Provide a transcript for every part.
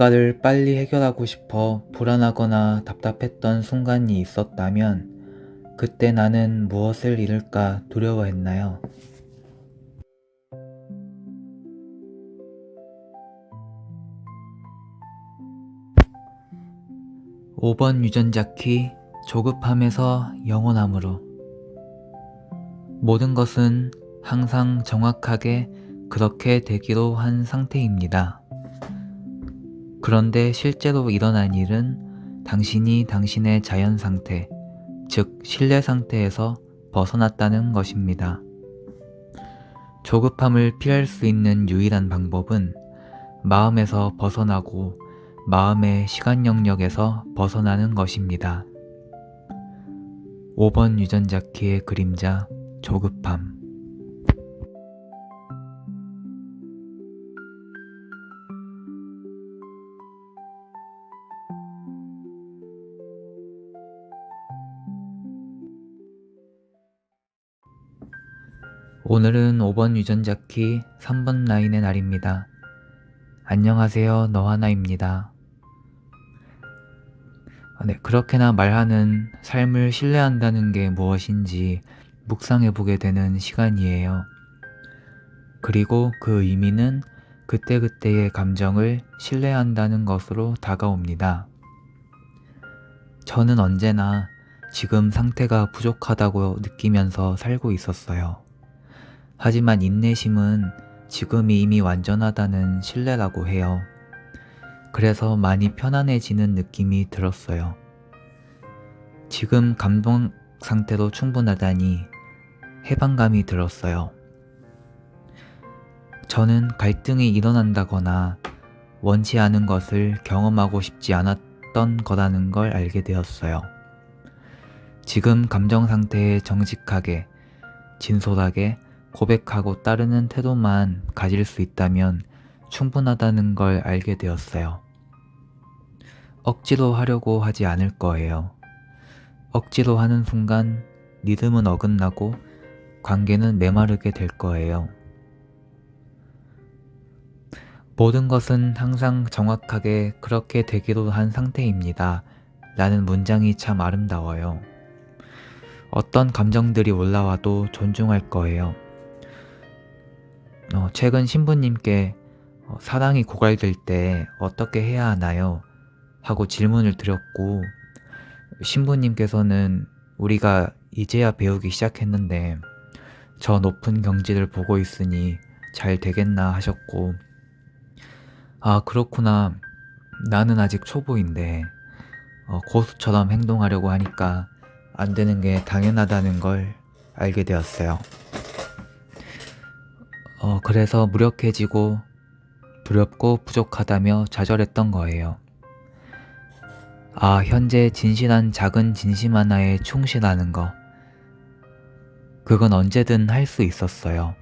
무언가를 빨리 해결하고 싶어 불안하거나 답답했던 순간이 있었다면 그때 나는 무엇을 잃을까 두려워했나요? 5번 유전자 키 조급함에서 영원함으로 모든 것은 항상 정확하게 그렇게 되기로 한 상태입니다. 그런데 실제로 일어난 일은 당신이 당신의 자연 상태, 즉 신뢰 상태에서 벗어났다는 것입니다. 조급함을 피할 수 있는 유일한 방법은 마음에서 벗어나고 마음의 시간 영역에서 벗어나는 것입니다. 5번 유전자 키의 그림자 조급함 오늘은 5번 유전자 키 3번 라인의 날입니다. 안녕하세요. 너하나입니다. 아, 네, 그렇게나 말하는 삶을 신뢰한다는 게 무엇인지 묵상해 보게 되는 시간이에요. 그리고 그 의미는 그때그때의 감정을 신뢰한다는 것으로 다가옵니다. 저는 언제나 지금 상태가 부족하다고 느끼면서 살고 있었어요. 하지만 인내심은 지금이 이미 완전하다는 신뢰라고 해요. 그래서 많이 편안해지는 느낌이 들었어요. 지금 감동 상태로 충분하다니 해방감이 들었어요. 저는 갈등이 일어난다거나 원치 않은 것을 경험하고 싶지 않았던 거라는 걸 알게 되었어요. 지금 감정 상태에 정직하게, 진솔하게 고백하고 따르는 태도만 가질 수 있다면 충분하다는 걸 알게 되었어요. 억지로 하려고 하지 않을 거예요. 억지로 하는 순간 리듬은 어긋나고 관계는 메마르게 될 거예요. 모든 것은 항상 정확하게 그렇게 되기로 한 상태입니다. 라는 문장이 참 아름다워요. 어떤 감정들이 올라와도 존중할 거예요. 어, 최근 신부님께 어, 사랑이 고갈될 때 어떻게 해야 하나요? 하고 질문을 드렸고 신부님께서는 우리가 이제야 배우기 시작했는데 저 높은 경지를 보고 있으니 잘 되겠나 하셨고 아 그렇구나 나는 아직 초보인데 어, 고수처럼 행동하려고 하니까 안 되는 게 당연하다는 걸 알게 되었어요. 어, 그래서 무력해지고 두렵고 부족하다며 좌절했던 거예요. 아, 현재 진실한 작은 진심 하나에 충실하는 거. 그건 언제든 할 수 있었어요.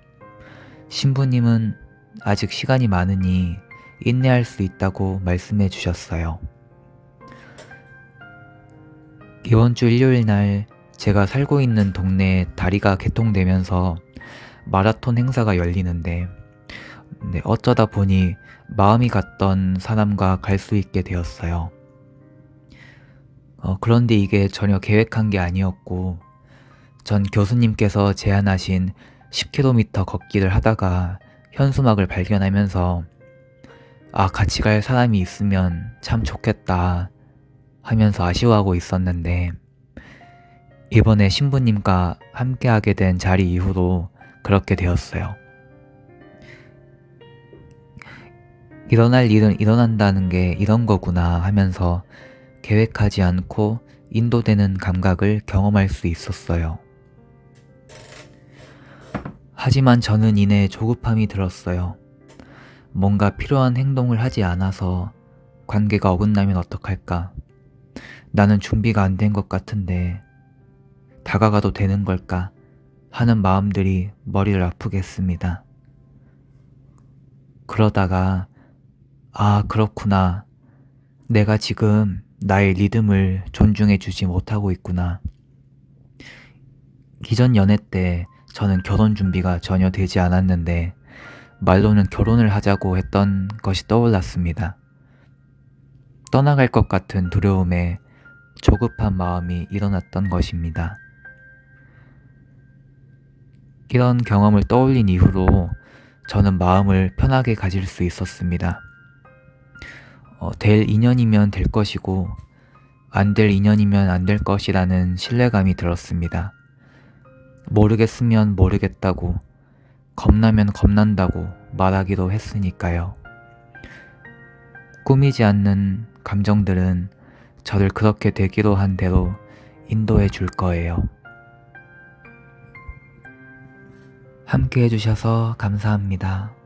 신부님은 아직 시간이 많으니 인내할 수 있다고 말씀해 주셨어요. 이번 주 일요일 날 제가 살고 있는 동네에 다리가 개통되면서 마라톤 행사가 열리는데 네, 어쩌다 보니 마음이 갔던 사람과 갈 수 있게 되었어요. 어, 그런데 이게 전혀 계획한 게 아니었고 전 교수님께서 제안하신 10km 걷기를 하다가 현수막을 발견하면서 아 같이 갈 사람이 있으면 참 좋겠다 하면서 아쉬워하고 있었는데 이번에 신부님과 함께하게 된 자리 이후로 그렇게 되었어요. 일어날 일은 일어난다는 게 이런 거구나 하면서 계획하지 않고 인도되는 감각을 경험할 수 있었어요. 하지만 저는 이내 조급함이 들었어요. 뭔가 필요한 행동을 하지 않아서 관계가 어긋나면 어떡할까? 나는 준비가 안 된 것 같은데 다가가도 되는 걸까? 하는 마음들이 머리를 아프게 했습니다. 그러다가, 아, 그렇구나. 내가 지금 나의 리듬을 존중해 주지 못하고 있구나. 기존 연애 때 저는 결혼 준비가 전혀 되지 않았는데, 말로는 결혼을 하자고 했던 것이 떠올랐습니다. 떠나갈 것 같은 두려움에 조급한 마음이 일어났던 것입니다. 이런 경험을 떠올린 이후로 저는 마음을 편하게 가질 수 있었습니다. 어, 될 인연이면 될 것이고, 안 될 인연이면 안 될 것이라는 신뢰감이 들었습니다. 모르겠으면 모르겠다고, 겁나면 겁난다고 말하기도 했으니까요. 꾸미지 않는 감정들은 저를 그렇게 되기로 한 대로 인도해 줄 거예요. 함께 해주셔서 감사합니다.